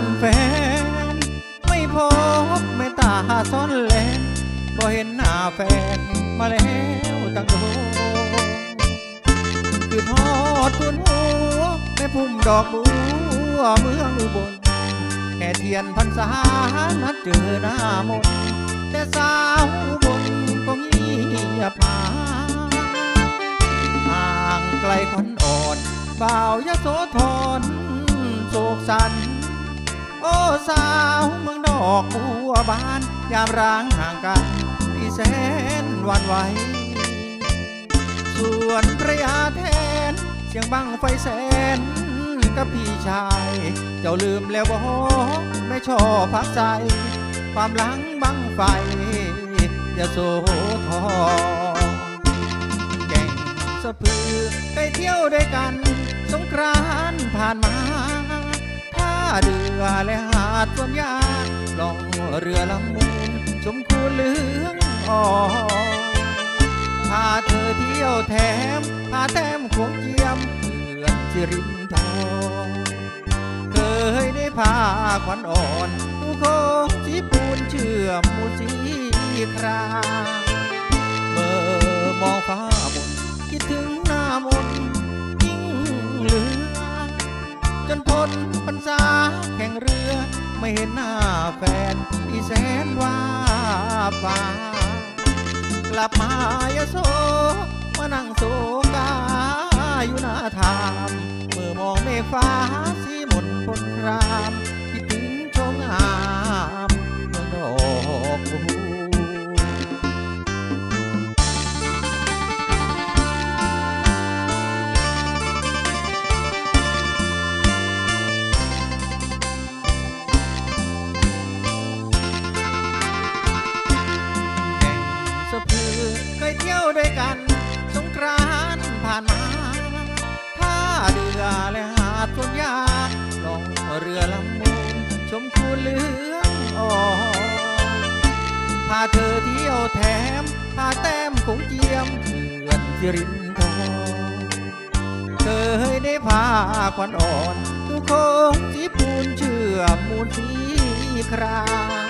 านแฟน ไม่พบไม่ตาซ่อนแลนบ่เห็นหน้าแฟนมาแล้วตั้งโดนคือทอดทุนหัวแม่พุ่มดอกบัวเมืองอุบลแค่เทียนพรรษานัดเจอหน้ามนแต่สาวบนก็เงียบหาห่างไกลขวัญอ่อนบ่าวยโสธรโศกสัน สาวเมืองดอกบัวบาน ยามร้างห่างกันที่แสนหวันไหวส่วนพระยาแทนเสียงบังไฟแสนกับพี่ชาย เจ้าลืมแล้วบ่ไม่ชอบพักใจ ความหลังบังไฟอย่าโสธรแก่งสะพือไปเที่ยวด้วยกัน สงกรานผ่านมา เรือและหาดสวนยางล่องเรือลำมูลชมคูเหลืองอ่อนพาเธอเที่ยวแถมพาแต้มโขงเจียมเขื่อนสิรินทรเคยได้พาขวัญอ่อนดูโค้งสีปูนเชื่อมมูสีคราเมื่อมองฟ้า ษาแข่งเรือ ไม่เห็นหน้าแฟนที่แสนว่าฟ้ากลับมายโสมานั่งโศกาอยู่หน้าทาม เมื่อมองเมฆฟ้าสีหมนพนคราม ผ่านมาท่าเรือและหาดสวนยาล่องเรือลำมูลชมคูเหลืองอ่อนพาเธอเที่ยวแถมพาแต้มคงเจียมเขื่อนสิรินทรเคยได้พาขวัญอ่อนดูโคงสีปูนเชื่อมมูลสีคราม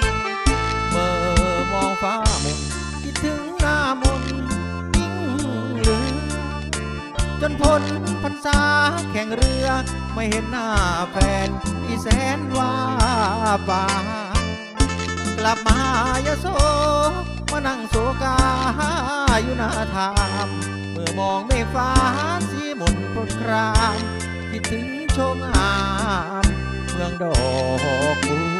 จนพ้นพรรษาแข่งเรือ ไม่เห็นหน้าแฟนที่แสนว่าบากลับมายโสมานั่งโศกาอยู่หน้าทามเมื่อมองเมฆฟ้าสีหมนปนคราม คิดถึงชมงามเมืองดอกบัว